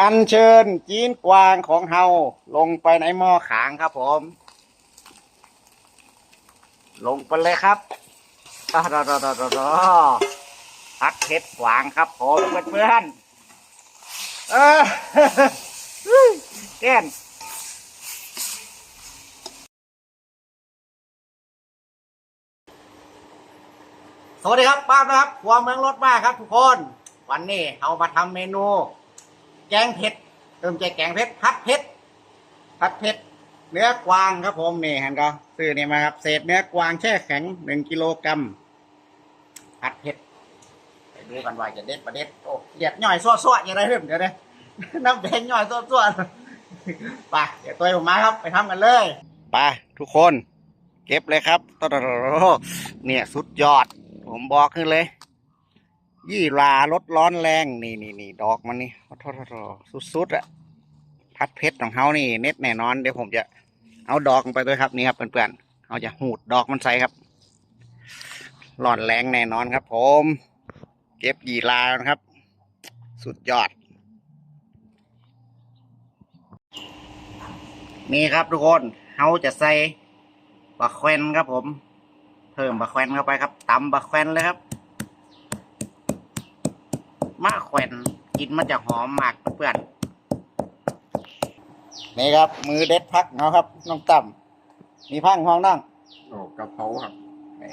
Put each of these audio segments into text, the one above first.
อัญเชิญจีนกวางของเฮาลงไปในหม้อขางครับผม ลงไปเลยครับอ่าดอดอดอดอดอพัดเพชรกวางครับผมเพื่อนเออแก่นสวัสดีครับป้านะครับครัวเมืองรถบ้าครับทุกคน วันนี้เรามาทำเมนู แกงเผ็ดเติมใจแกงเผ็ดพัดเผ็ดพัดเผ็ดเนื้อกวางครับผมนี่เห็นก็ซื้อนี่มาครับเศษเนื้อกวางแช่แข็งหนึ่งกิโลกรัมพัดเผ็ดไปดูกันว่าจะเด็ดประเด็ดโอ้เดียดย่อยซ้วๆอย่างไรเริ่มเดี๋ยวนี้น้ำแดงย่อยซ้วๆไปเดี๋ยวตัวผมมาครับ ไปทำกันเลยไปทุกคน เก็บเลยครับตๆเนี่ยสุดยอด ผมบอกขึ้นเลย ยี่ลารถร้อนแรง นี่นี่นี่ดอกมันนี่โทษสุดๆอะพัดเพชรของเขานี่เน็ตแน่นอนเดี๋ยวผมจะเอาดอกลงไปด้วยครับนี่ครับเพื่อนๆเอาจะหูดดอกมันใส่ครับร้อนแรงแน่นอนครับ ผม เก็บยี่ลานะครับ สุดยอด นี่ครับทุกคนเขาจะใส่บะแควนครับผม เพิ่มบะแควนเข้าไปครับตำบะแควนเลยครับ มะแขวนกินมันจะหอมมากเพื่อนนี่ครับ มือเด็ดพักเนาะครับน้องต่ำมีพังห้องนั่งโอ้กระเพราครับนี่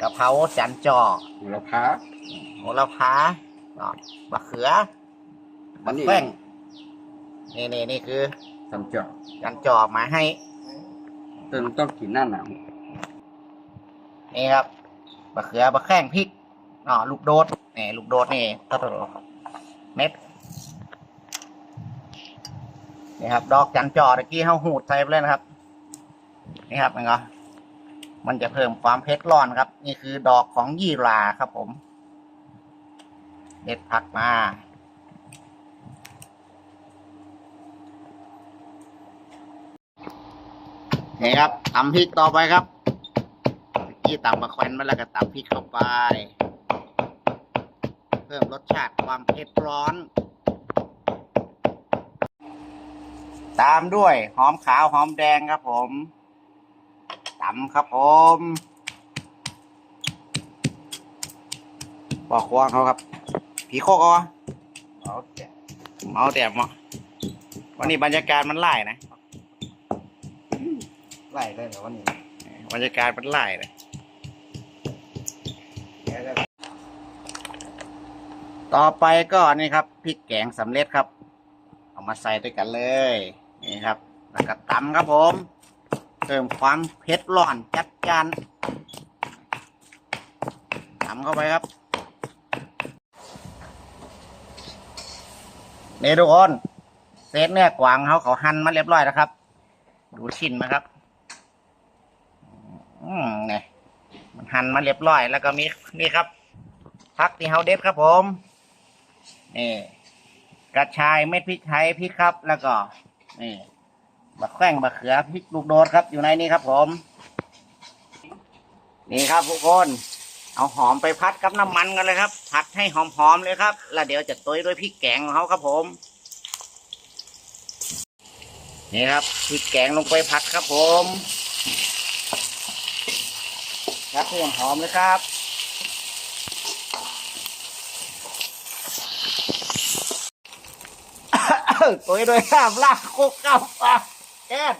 กะเพราจันจอหัวละพาโหระพาเนาะบะเขืออับะนนี้แป้งนี่นี่นี่คือทำเจาะจันจอมาให้เติมต้องกินหน้าหนาวนี่ครับบะเขือบะแข้งพริก เนาะลูกโดดนี่ลูกโดดนี่ตะเม็ดนี่ครับ ดอกจันจอตะกี้เฮาหูดใส่ไปเลยนะครับ นี่ครับมันก็มันจะเพิ่มความเผ็ดร้อนครับ นี่คือดอกของยี่หราครับผม เด็ดผักมานี่ครับตำพริกต่อไปครับเมื่อกี้ตำมะแควนมาแล้วก็ตำพริกเข้าไป เพิ่มรสชาติความเผ็ดร้อน ตามด้วยหอมขาวหอมแดงครับผมตำครับผมบอกควงเขาครับ ผีโคกเอาวะเอาแกะเมาแต่เมาวันนี้บรรยากาศมันไล่นะไล่ได้เหรอวันนี้ บรรยากาศมันไล่เลย ต่อไปก็นี่ครับพริกแกงสำเร็จครับ เอามาใส่ด้วยกันเลย นี่ครับ แล้วก็ตำครับผมเติมความเผ็ดร้อนจัดจานตำเข้าไปครับนี่ทุกคนเศษเนื้อกวางเขาเขาหั่นมาเรียบร้อยแล้วครับ ดูชิ้นไหมครับ อืมเนี่ยมันหั่นมาเรียบร้อยแล้วก็มีนี่ครับพักที่เฮาเด็ดครับผม นี่กระชายเม็ดพริกไทยพริกครับ แล้วก็ นี่บะแข้งบะเขือพริกลูกโดดครับ อยู่ในนี้ครับ ผม นี่ครับทุกคนเอาหอมไปพัดกับน้ำมันกันเลยครับ ผัดให้หอมๆเลยครับ แล้วเดี๋ยวจะโต้ยด้วยพริกแกงของเขาครับผม นี่ครับพริกแกงลงไปผัดครับผม ครับเพื่อหอมเลยครับ ตัวโดยข้ามลากโคกเก้าปลาแก๊ส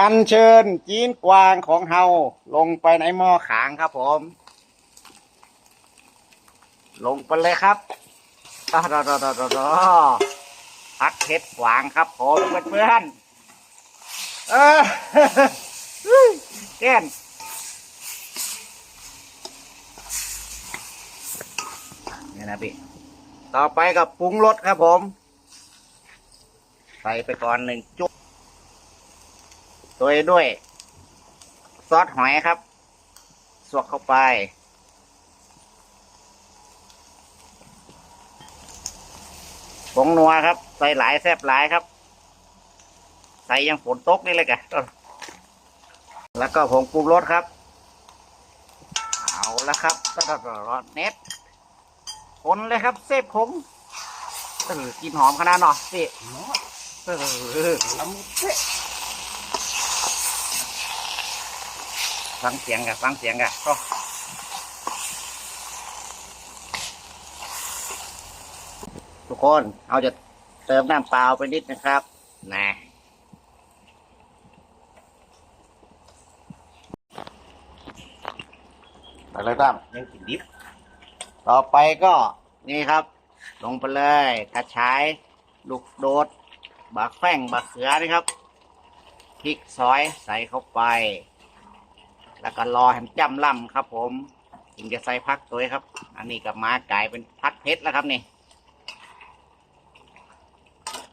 อัญเชิญจีนกวางของเฮาลงไปในหม้อขางครับผม ลงไปเลยครับอ่าดอดอดอดออพัดเพชรกวางครับผมเพื่อนเออแก้น นะพี่ ต่อไปกับปรุงรสครับผม ใส่ไปก่อนหนึ่งจุกโดยด้วย ซอสหอยครับ สวกเข้าไป ผงนัวครับ ใส่หลายแซบหลายครับ ใส่ยังฝนตกนี่เลยกะแล้วก็ผงปรุงรสครับแล้วครับตลอดรอดเน็ต คนเลยครับเซฟผมเออกินหอมขนาดหน่อยสิเนาะเออลำเป๊ะฟังเสียงกันฟังเสียงกันก็ทุกคนเอาจะเติมน้ำเปล่าไปนิดนะครับนะไปเลยตั้มยังกินดิบ ต่อไปก็นี่ครับ ลงไปเลยกระชายลูกโดดบะแข้งบะเขือนี่ครับพริกซอยใส่เข้าไป แล้วก็รอให้มันจำล่ำครับ ผมถึงจะใส่พักตัวครับ อันนี้กับมากลายเป็นพักเพชรแล้วครับนี่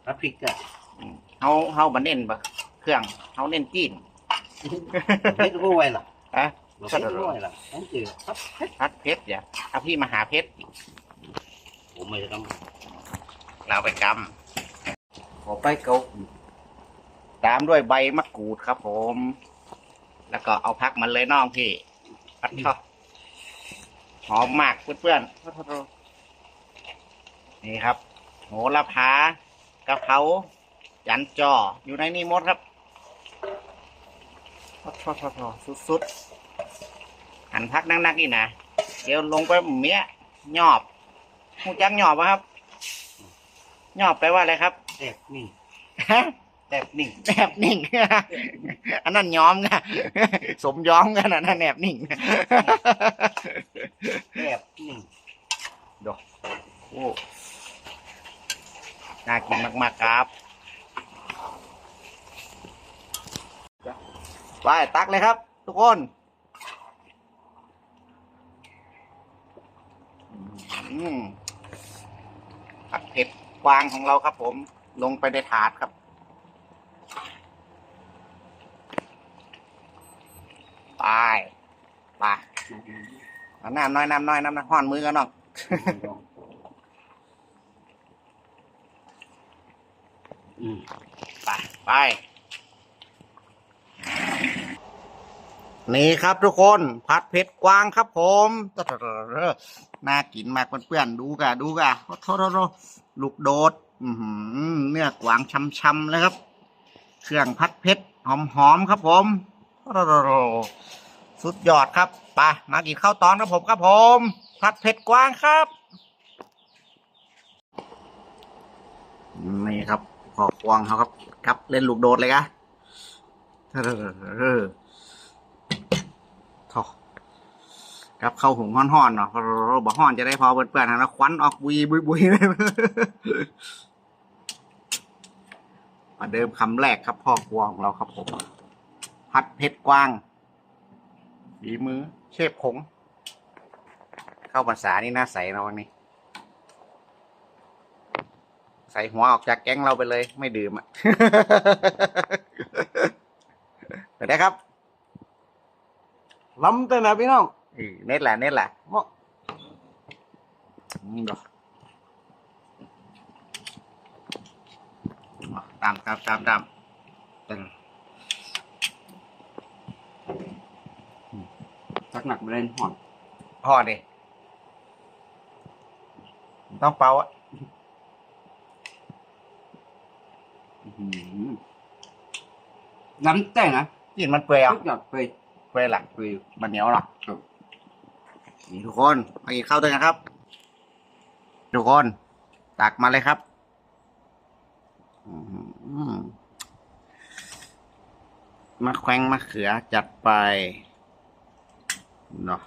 แล้วพริกอะอืมเฮาเฮาบันเน้นบะเครื่องเฮาเน้นจีนพริกก็ไว้ล่ะอะพริกก็ไว้ล่ะนั่นคือครับพักเพชรอย่า ถ้าพี่มาหาเพชร ผมไม่ได้ทเราไปกำขอไปเกาำตามด้วยใบมะกรูดครับ ผม แล้วก็เอาพักมันเลยน้องพี่พัดชอบหอมมากเพื่อนๆนี่ครับ โหระพากะเพรายันจออยู่ในนี้หมดครับทอดๆๆสุดๆหันพักนักๆนี่นะ เดี๋ยวลงไปเมี้ยหยอบหูจักหยอบปะครับหยอบแปลว่าอะไรครับแซ่บนี่ฮะแซ่บนิ่งแนบนิ่ง อันนั้นย้อมนะสมย้อมกันอันนั้นแนบนิ่งแซ่บนิ่งโอ้น่ากินมาก ๆ ครับ ไป ตักเลยครับ ทุกคน อืมผัดเผ็ดกวางของเราครับผม ลงไปในถาดครับไปไปเอาน้ำน้อยน้ำน้อยน้ำน้อยห่อนมือกันน้องอืมไปไป นี่ครับทุกคนผัดเผ็ดกวางครับผมน่ากินมากเพื่อนๆดูกะดูกะโทษโทษโทษลูกโดดเนื้อกวางช้ำๆเลยครับ เครื่องผัดเผ็ดหอมๆครับผมสุดยอดครับไปมากินข้าวตอนครับผมครับผมผัดเผ็ดกวางครับนี่ครับพอกวางเขาครับครับเล่นลูกโดดเลยกะ เออโถ่ครับเข้าหุงห้อนๆเนาะเราะเราบอกห้อนจะได้พอเปื่อนๆนะควันออกบุยบุยบุยเลยมาเดิมคำแรกครับพ่อกวางของเราครับผมผัดเผ็ดกว้างฝีมือ เชฟผงเข้าภาษานี่น่าใสนะวันนี้ ใส่หัวออกจากแก๊งเราไปเลย ไม่ดื่มอะไปได้ครับ ล้ำแต่นะพี่น้องอือเน็ตแหละเน็ตแหละเหมาะอืมดอกอะตามตามตามตามตึงสักหนักเล่นหอนพ่อดิต้องเป่าอะอื้อหือน้ำแต่นะกินมันเปื่อยอะทุกอย่า งไปเปื่อยหลังไปมันเหนียวหรอครับนี่ทุกคนมากินข้าวด้วยกันครับ ทุกคน ตักมาเลยครับอื้อหือมะแขวงมะเขือจัดไปเนาะ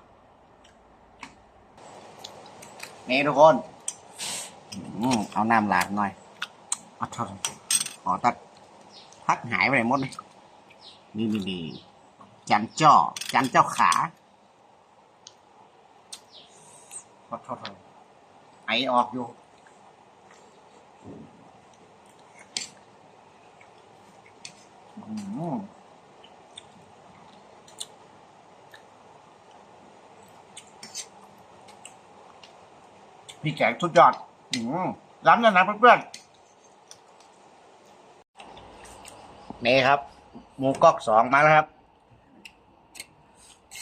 นี่ทุกคนอืมเอาน้ำหลาดหน่อยเอาเถอะขอตัดพักหายไปไหนหมดเลยนี่นี่นี่ จันจ้อจันเจ้าขาขอโทษไอออกอยู่พี่แกงสุดยอดอืมล้ำนะนะเพื่อนๆนี่ครับ หมูกอกสองมาแล้วครับ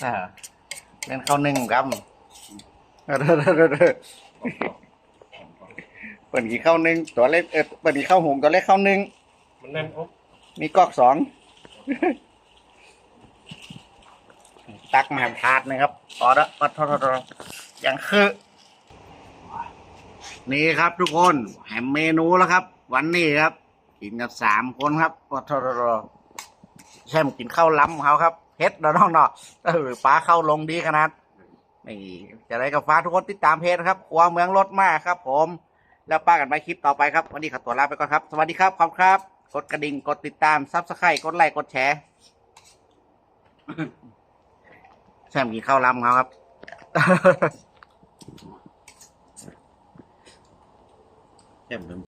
อ่าเล่นข้าวนึ่งครับเออเด้อเด้อเด้อเด้อเปิดกี่ข้าวนึ่งตัวเล็กเออเปิดกี่ข้าวหุงตัวเล็กข้าวนึ่งมันแน่นอกมีกอกสองตักมาถาดนะครับต่อละปัดทอดๆอย่างคือ นี่ครับทุกคนแหมเมนูแล้วครับ วันนี้ครับ กินกันสามคนครับปัดทอดๆแช่มกินข้าวล้ำของเขาครับ เฮ็ดเราน้องเนาะเออปลาเข้าลงดีขนาดนี่จะได้กับฟ้าทุกคนติดตามเพจครับครัวเมืองรถมากครับ ผม แล้วป้ากันไปคลิปต่อไปครับ วันนี้ขอตัวลาไปก่อนครับ สวัสดีครับขอบคุณครับ กดกระดิ่งกดติดตามซับสไครต์กดไลค์กดแชร์แซมกินข้าวลำเขาครับแซมเริ่ม